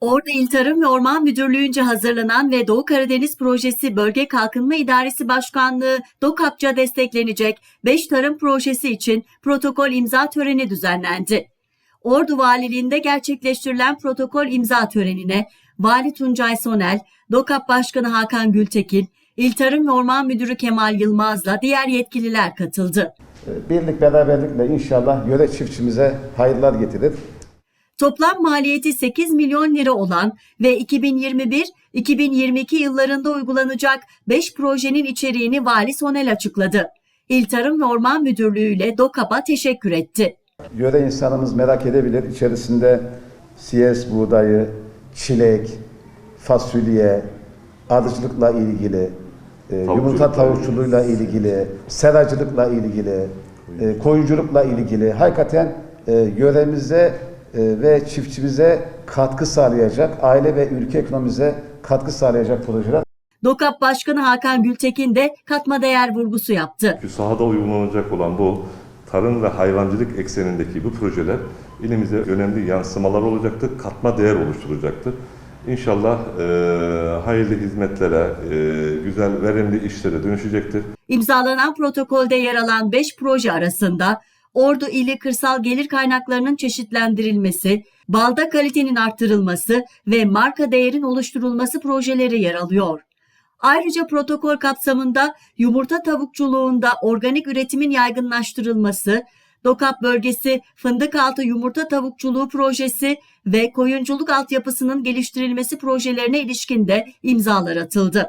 Ordu İl Tarım ve Orman Müdürlüğü'nce hazırlanan ve Doğu Karadeniz Projesi Bölge Kalkınma İdaresi Başkanlığı DOKAP'ça desteklenecek 5 tarım projesi için protokol imza töreni düzenlendi. Ordu Valiliğinde gerçekleştirilen protokol imza törenine Vali Tuncay Sonel, DOKAP Başkanı Hakan Gültekin, İl Tarım ve Orman Müdürü Kemal Yılmaz'la diğer yetkililer katıldı. Birlik beraberlikle inşallah yöre çiftçimize hayırlar getirir. Toplam maliyeti 8 milyon lira olan ve 2021-2022 yıllarında uygulanacak 5 projenin içeriğini Vali Sonel açıkladı. İl Tarım ve Orman Müdürlüğü ile DOKAP'a teşekkür etti. Yöre insanımız merak edebilir. İçerisinde siyes buğdayı, çilek, fasulye, arıcılıkla ilgili, e, yumurta tavukçuluğuyla ilgili, seracılıkla ilgili, e, koyunculukla ilgili hakikaten e, yöremize ve çiftçimize katkı sağlayacak, aile ve ülke ekonomimize katkı sağlayacak projeler DOKAP Başkanı Hakan Gültekin de katma değer vurgusu yaptı. Çünkü sahada uygulanacak olan bu tarım ve hayvancılık eksenindeki bu projeler ilimize önemli yansımalar olacaktır, katma değer oluşturacaktır. İnşallah e, hayırlı hizmetlere, e, güzel, verimli işlere dönüşecektir. İmzalanan protokolde yer alan 5 proje arasında Ordu ili kırsal gelir kaynaklarının çeşitlendirilmesi, balda kalitenin arttırılması ve marka değerin oluşturulması projeleri yer alıyor. Ayrıca protokol kapsamında yumurta tavukçuluğunda organik üretimin yaygınlaştırılması, Dokap bölgesi fındık altı yumurta tavukçuluğu projesi ve koyunculuk altyapısının geliştirilmesi projelerine ilişkin de imzalar atıldı.